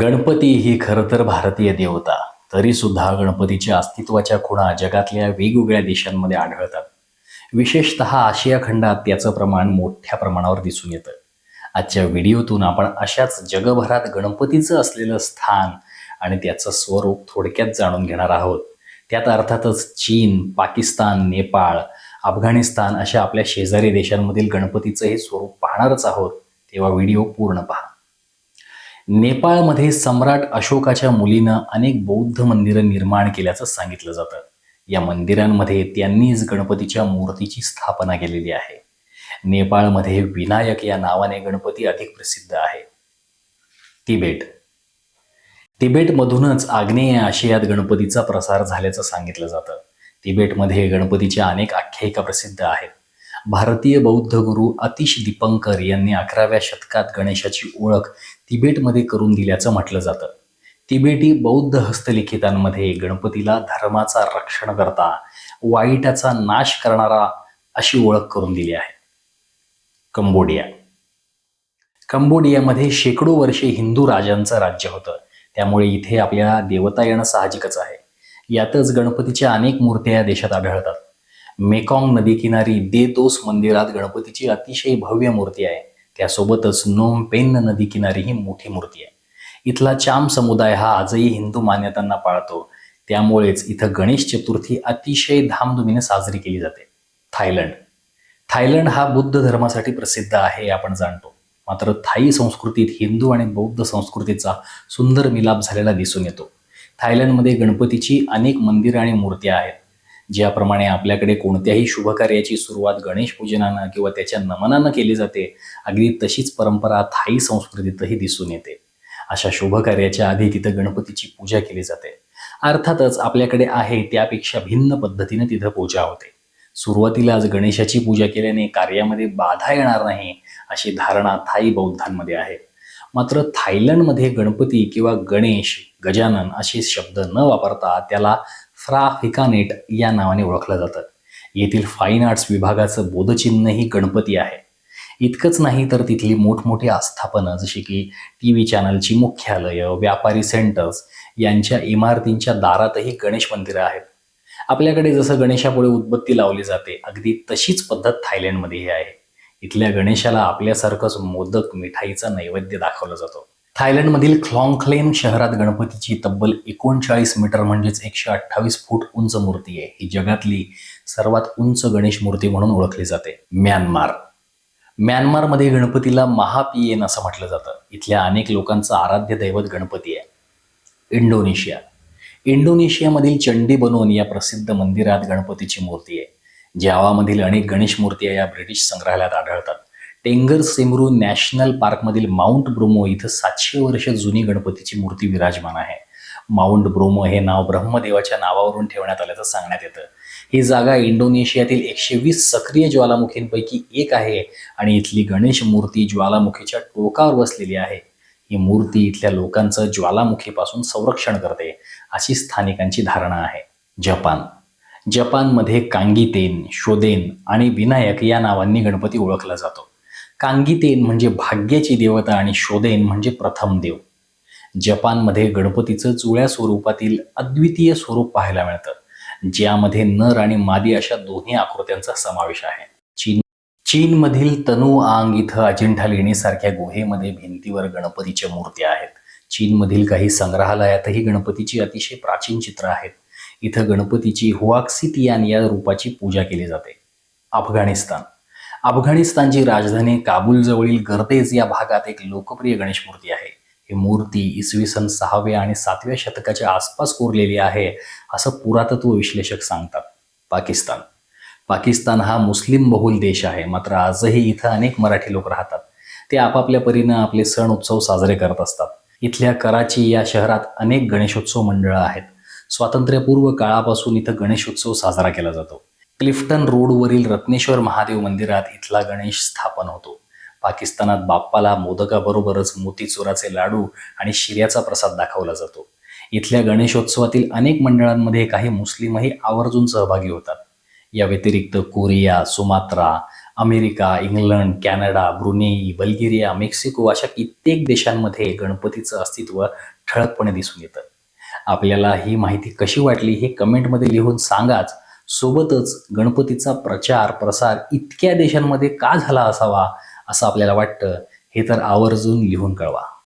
गणपती ही खरं तर भारतीय देवता तरी सुद्धा गणपतीच्या अस्तित्वाच्या खुणा जगातल्या वेगवेगळ्या देशांमध्ये आढळतात. विशेषत आशिया खंडात त्याचं प्रमाण मोठ्या प्रमाणावर दिसून येतं. आजच्या व्हिडिओतून आपण अशाच जगभरात गणपतीचं असलेलं स्थान आणि त्याचं स्वरूप थोडक्यात जाणून घेणार आहोत. त्यात अर्थातच चीन पाकिस्तान नेपाळ अफगाणिस्तान अशा आपल्या शेजारी देशांमधील गणपतीचं हे स्वरूप पाहणारच आहोत. तेव्हा व्हिडिओ पूर्ण पहा. नेपाळमध्ये सम्राट अशोकाच्या मुलीनं अनेक बौद्ध मंदिरं निर्माण केल्याचं सांगितलं जातं. या मंदिरांमध्ये त्यांनीच गणपतीच्या मूर्तीची स्थापना केलेली आहे. नेपाळमध्ये विनायक या नावाने गणपती अधिक प्रसिद्ध आहे. तिबेट. तिबेटमधूनच आग्नेय आशियात गणपतीचा प्रसार झाल्याचं सांगितलं जातं. तिबेटमध्ये गणपतीच्या अनेक आख्यायिका प्रसिद्ध आहेत. भारतीय बौद्ध गुरु अतिश दीपंकर यांनी अकराव्या शतकात गणेशाची ओळख तिबेटमध्ये करून दिल्याचं म्हटलं जातं. तिबेटी बौद्ध हस्तलिखितांमध्ये गणपतीला धर्माचा रक्षण करता वाईटाचा नाश करणारा अशी ओळख करून दिली आहे. कंबोडिया. कंबोडियामध्ये शेकडो वर्षे हिंदू राजांचं राज्य होतं. त्यामुळे इथे आपल्याला देवता येणं साहजिकच आहे. यातच गणपतीच्या अनेक मूर्त्या या देशात आढळतात. मेकॉंग नदीकिनारी देतोस मंदिरात गणपतीची अतिशय भव्य मूर्ती आहे. त्यासोबतच नोम पेन नदीकिनारी ही मोठी मूर्ती आहे. इथला चाम समुदाय हा आजही हिंदू मान्यतांना पाळतो. त्यामुळेच इथं गणेश चतुर्थी अतिशय धामधुमीने साजरी केली जाते. थायलंड. थायलंड हा बुद्ध धर्मासाठी प्रसिद्ध आहे हे आपण जाणतो. मात्र थाई संस्कृतीत हिंदू आणि बौद्ध संस्कृतीचा सुंदर मिलाप झालेला दिसून येतो. थायलंडमध्ये गणपतीची अनेक मंदिरं आणि मूर्त्या आहेत. ज्याप्रमाणे आपल्याकडे कोणत्याही शुभकार्याची सुरुवात गणेश पूजनानं किंवा त्याच्या नमनानं केली जाते अगदी तशीच परंपरा थाई संस्कृतीतही दिसून येते. अशा शुभकार्याच्या आधी तिथं गणपतीची पूजा केली जाते. अर्थातच आपल्याकडे आहे त्यापेक्षा भिन्न पद्धतीने तिथं पूजा होते. सुरुवातीलाच गणेशाची पूजा केल्याने कार्यामध्ये बाधा येणार नाही अशी धारणा थाई बौद्धांमध्ये आहे. मात्र थायलंडमध्ये गणपती किंवा गणेश गजानन असे शब्द न वापरता त्याला फ्राफिकानेट या नावाने ओळखलं जातं. येथील फाईन आर्ट्स विभागाचं बोधचिन्हही गणपती आहे. इतकंच नाही तर तिथली मोठमोठी आस्थापनं जशी की टी व्ही चॅनलची मुख्यालयं व्यापारी सेंटर्स यांच्या इमारतींच्या दारातही गणेश मंदिरं आहेत. आपल्याकडे जसं गणेशापुढे उद्बत्ती लावली जाते अगदी तशीच पद्धत थायलंडमध्येही आहे. इथल्या गणेशाला आपल्यासारखंच मोदक मिठाईचा नैवेद्य दाखवला जातो. थायलंडमधील क्लॉंगक्लेन शहरात गणपतीची तब्बल एकोणचाळीस मीटर म्हणजेच एकशे अठ्ठावीस फूट उंच मूर्ती आहे. ही जगातली सर्वात उंच गणेश मूर्ती म्हणून ओळखली जाते म्यानमार. म्यानमारमध्ये गणपतीला महापियेन असं म्हटलं जातं. इथल्या अनेक लोकांचं आराध्य दैवत गणपती आहे. इंडोनेशिया. इंडोनेशियामधील चंडी बनोन या प्रसिद्ध मंदिरात गणपतीची मूर्ती आहे. जावामधील अनेक गणेश मूर्ती या ब्रिटिश संग्रहालयात आढळतात. टेंगर सेमरू नॅशनल पार्कमधील माउंट ब्रोमो इथं सातशे वर्ष जुनी गणपतीची मूर्ती विराजमान आहे. माउंट ब्रोमो हे नाव ब्रह्मदेवाच्या नावावरून ठेवण्यात आल्याचं सांगण्यात येतं. ही जागा इंडोनेशियातील एकशे वीस सक्रिय ज्वालामुखींपैकी एक आहे आणि इथली गणेश मूर्ती ज्वालामुखीच्या टोकावर बसलेली आहे. ही मूर्ती इथल्या लोकांचं ज्वालामुखीपासून संरक्षण करते अशी स्थानिकांची धारणा आहे. जपान. जपानमध्ये कांगीतेन शोदेन आणि विनायक या नावांनी गणपती ओळखला जातो. कांगितेन म्हणजे भाग्याची देवता आणि शोदेन म्हणजे प्रथम देव. जपानमध्ये गणपतीचं जुळ्या स्वरूपातील अद्वितीय स्वरूप पाहायला मिळतं ज्यामध्ये नर आणि मादी अशा दोन्ही आकृत्यांचा समावेश आहे. चीन चीनमधील तनु आंग इथं अजिंठा लेणीसारख्या गुहेमध्ये भिंतीवर गणपतीच्या मूर्त्या आहेत. चीनमधील काही संग्रहालयातही गणपतीची अतिशय प्राचीन चित्र आहेत. इथं गणपतीची हुआक्सितियान या रूपाची पूजा केली जाते. अफगाणिस्तान अफगाणिस्तानची राजधानी काबूलजवळील गर्देज या भागात एक लोकप्रिय गणेश मूर्ती आहे. ही मूर्ती इसवी सन सहाव्या आणि सातव्या शतकाच्या आसपास कोरलेली आहे असं पुरातत्व विश्लेषक सांगतात. पाकिस्तान. पाकिस्तान हा मुस्लिम बहुल देश आहे मात्र आजही इथं अनेक मराठी लोक राहतात. ते आपापल्या परीनं आपले सण उत्सव साजरे करत असतात. इथल्या कराची या शहरात अनेक गणेशोत्सव मंडळं आहेत. स्वातंत्र्यपूर्व काळापासून इथं गणेशोत्सव साजरा केला जातो. क्लिफ्टन रोडवरील रत्नेश्वर महादेव मंदिरात इथला गणेश स्थापन होतो. पाकिस्तानात बाप्पाला मोदकाबरोबरच मोतीचुराचे लाडू आणि शिर्याचा प्रसाद दाखवला जातो. इथल्या गणेशोत्सवातील अनेक मंडळांमध्ये काही मुस्लिमही आवर्जून सहभागी होतात. या व्यतिरिक्त Korea Sumatra America England Canada Brunei Bulgaria Mexico अशा कित्येक देशांमध्ये गणपतीचं अस्तित्व ठळकपणे दिसून येतं. आपल्याला ही माहिती कशी वाटली हे कमेंटमध्ये लिहून सांगाच. सोबतच गणपतीचा प्रचार प्रसार इतक्या देशांमध्ये का झाला असावा असं आपल्याला वाटतं हे तर आवर्जून लिहून कळवा.